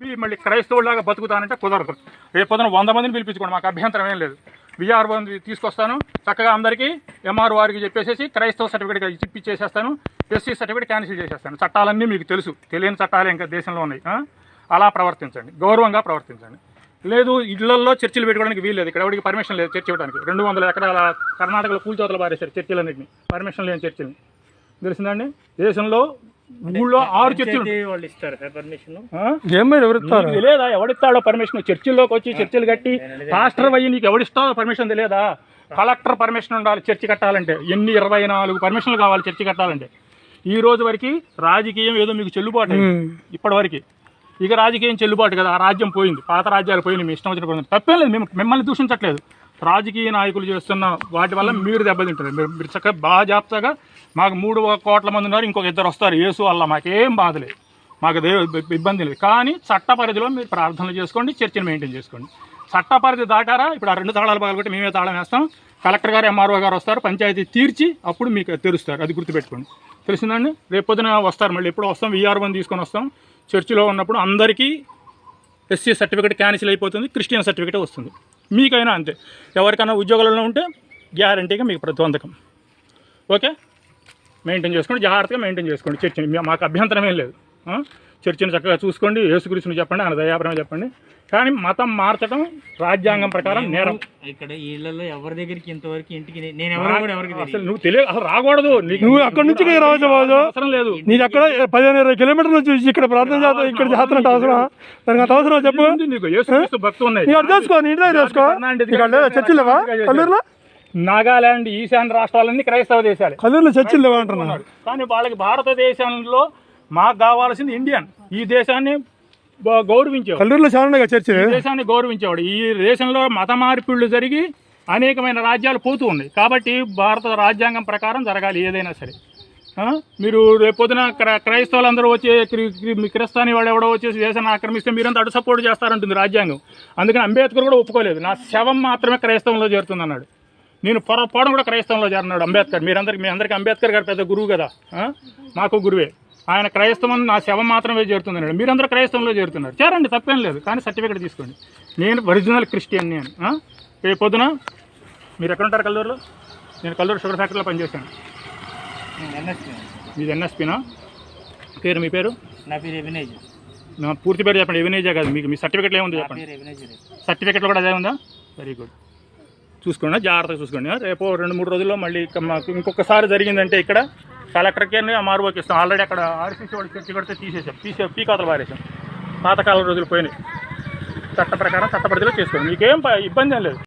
మళ్ళీ క్రైస్తవులాగా బతుకుతానంటే కుదరదు. రేపు పొద్దున వంద మందిని పిలిపించుకోండి మాకు అభ్యంతరం ఏం లేదు. విఆర్ తీసుకొస్తాను. చక్కగా అందరికీ ఎంఆర్ వారికి చెప్పేసి క్రైస్తవ సర్టిఫికేట్ ఇప్పించేసేస్తాను ఎస్సీ సర్టిఫికేట్ క్యాన్సిల్ చేసేస్తాను. చట్టాలన్నీ మీకు తెలుసు. తెలియని చట్టాలు ఇంకా దేశంలో ఉన్నాయి. అలా ప్రవర్తించండి. గౌరవంగా ప్రవర్తించండి. లేదు ఇళ్ళలో చర్చిలు పెట్టుకోవడానికి వీల్లేదు. ఇక్కడ ఎవరికి పర్మిషన్ లేదు చర్చ ఇవ్వడానికి. రెండు వందల ఎకరాల కర్ణాటకలో కూల్చోతలు పారేశారు చర్చిలన్నింటినీ. పర్మిషన్ లేని చర్చిని తెలిసిందండి? దేశంలో ఊళ్ళో ఆరు చర్చిలు. వాళ్ళు ఇస్తారు పర్మిషన్ తెలియదా ఎవడిస్తాడో పర్మిషన్ చర్చిల్లోకి వచ్చి చర్చిలు కట్టి పాస్టర్ అయ్యి నీకు ఎవడిస్తాడో పర్మిషన్ తెలియదా కలెక్టర్ పర్మిషన్ ఉండాలి చర్చి కట్టాలంటే. ఎన్ని ఇరవై నాలుగు పర్మిషన్లు కావాలి చర్చి కట్టాలంటే. ఈ రోజు వరకు రాజకీయం ఏదో మీకు చెల్లుబాటు. ఇప్పటి వరకు ఇక రాజకీయం చెల్లుబాటు కదా. ఆ రాజ్యం పోయింది. పాత రాజ్యాలు పోయినాయి. మీ ఇష్టం వచ్చిన తప్పేం లేదు. మేము మిమ్మల్ని దూషించట్లేదు. రాజకీయ నాయకులు చేస్తున్న వాటి వల్ల మీరు దెబ్బతింటారు. మీరు మీరు చక్కగా బాగా జాగ్రత్తగా మాకు మూడు కోట్ల మంది ఉన్నారు ఇంకొక ఇద్దరు వస్తారు. యేసు వల్ల మాకేం బాధలేదు మాకు దేవు ఇబ్బంది లేదు. కానీ చట్ట పరిధిలో మీరు ప్రార్థనలు చేసుకోండి చర్చను మెయింటైన్ చేసుకోండి. చట్ట పరిధి దాటారా? ఇప్పుడు ఆ రెండు తాళాలు పగలగొట్టి మేమే తాళం వేస్తాం. కలెక్టర్ గారు ఎంఆర్ఓ గారు వస్తారు. పంచాయతీ తీర్చి అప్పుడు మీకు తెరుస్తారు. అది గుర్తుపెట్టుకోండి. తెలిసిందండి? రేపు పొద్దున వస్తారు. మళ్ళీ ఎప్పుడు వస్తాం? విఆర్ వన్ తీసుకొని వస్తాం. చర్చిలో ఉన్నప్పుడు అందరికీ ఎస్సీ సర్టిఫికేట్ క్యాన్సిల్ అయిపోతుంది. క్రిస్టియన్ సర్టిఫికేట్ వస్తుంది. మీకైనా అంతే. ఎవరికైనా ఉద్యోగాలలో ఉంటే గ్యారంటీగా మీకు ప్రతిబంధకం ఓకే? మెయింటైన్ చేసుకోండి జాగ్రత్తగా మెయింటైన్ చేసుకోండి. చర్చ మాకు అభ్యంతరం ఏం లేదు. చర్చిని చక్కగా చూసుకోండి యేసుక్రీస్తుని చెప్పండి ఆయన దయాపరమే చెప్పండి. కానీ మతం మార్చడం రాజ్యాంగం ప్రకారం నేరం. ఇక్కడ ఇళ్ళలో ఎవరి దగ్గరికి ఇంతవరకు ఇంటికి నేను అసలు నువ్వు తెలియ అసలు రాకూడదు. నీకు నువ్వు అక్కడి నుంచి రావచ్చు బాబు. అవసరం లేదు. నీది అక్కడ పదిహేను ఇరవై కిలోమీటర్ల నుంచి ఇక్కడ ప్రార్థన చేస్తా ఇక్కడ చేస్తున్న అవసరం దానికి అంత అవసరం చెప్పు? నీకు యేసుక్రీస్తు భక్తులు ఉన్నాయి? నీకు అర్థం చేసుకో నీ ఇంట్లో చేసుకో. ఇక్కడ లేదా చర్చిలు లేవా? కల్లూరులో? నాగాలాండ్ ఈశాన్య రాష్ట్రాలన్నీ క్రైస్తవ దేశాలే. కల్లూరులో చర్చిలు లేవా అంటున్నా? కానీ వాళ్ళకి భారతదేశంలో మాకు కావాల్సింది ఇండియన్ ఈ దేశాన్ని గౌరవించేవాడు. కల్లూరులో చాలా ఈ దేశాన్ని గౌరవించేవాడు. ఈ దేశంలో మత మార్పిళ్ళు జరిగి అనేకమైన రాజ్యాలు పోతూ ఉన్నాయి. కాబట్టి భారత రాజ్యాంగం ప్రకారం జరగాలి ఏదైనా సరే? మీరు రేపొద్దున క్ర- క్రైస్తవులందరూ వచ్చి క్రి- క్రి- క్రిస్తాని వాడు ఎవడో వచ్చేసి దేశాన్ని ఆక్రమిస్తే మీరంతా అటు సపోర్ట్ చేస్తారంటుంది రాజ్యాంగం. అందుకని అంబేద్కర్ కూడా ఒప్పుకోలేదు. నా శవం మాత్రమే క్రైస్తవంలో చేరుతుంది అన్నాడు నేను పొరపాటు కూడా క్రైస్తవంలో చేరినాడు అంబేద్కర్. మీరందరికి మీ అందరికీ అంబేద్కర్ గారు పెద్ద గురువు కదా? మాకు గురువే. ఆయన క్రైస్తవం నా శవం మాత్రమే చేరుతుంది అన్నాడు మీరందరూ క్రైస్తవంలో చేరుతున్నారు. చేరండి తప్పేం లేదు. కానీ సర్టిఫికేట్ తీసుకోండి. నేను ఒరిజినల్ క్రిస్టియన్ నేను? రేపు పొద్దున? మీరు ఎక్కడ ఉంటారు కల్లూరులో? నేను కల్లూరు షుగర్ ఫ్యాక్టరీలో పనిచేశాను. ఎన్ఎస్పీ మీది ఎన్ఎస్పీనా? పేరు మీ పేరు? నా పేరు ఎవినేజ్. నా పూర్తి పేరు చెప్పండి. ఎవనేజా కాదు మీకు. మీ సర్టిఫికేట్లో ఏముందో చెప్పండి. సర్టిఫికెట్లో కూడా అదే ఉందా? వెరీ గుడ్ చూసుకోండి జాగ్రత్తగా చూసుకోండి. రేపు రెండు మూడు రోజుల్లో మళ్ళీ ఇంకొకసారి జరిగిందంటే ఇక్కడ కలెక్టర్కే ఎంఆర్ఓకి ఇస్తాం ఆల్రెడీ అక్కడ ఆర్సీసీ వాడికి చర్చి కడితే తీసేసాం తీసే పీకాతలు పారేసాం పాతకాలం రోజులు పోయినాయి. చట్ట ప్రకారం చట్టపరిధిలో చేసుకోండి మీకేం ఇబ్బంది ఏం లేదు.